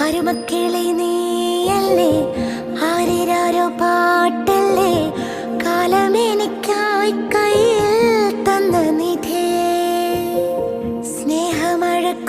അരുമക്കളെ നീയല്ലേ? ആരിരാരോ പാട്ടല്ലേ? കാലമെനിക്കായി കയ്യിൽ തന്ന നിധേ. സ്നേഹമഴക്കൂടല്ലേ?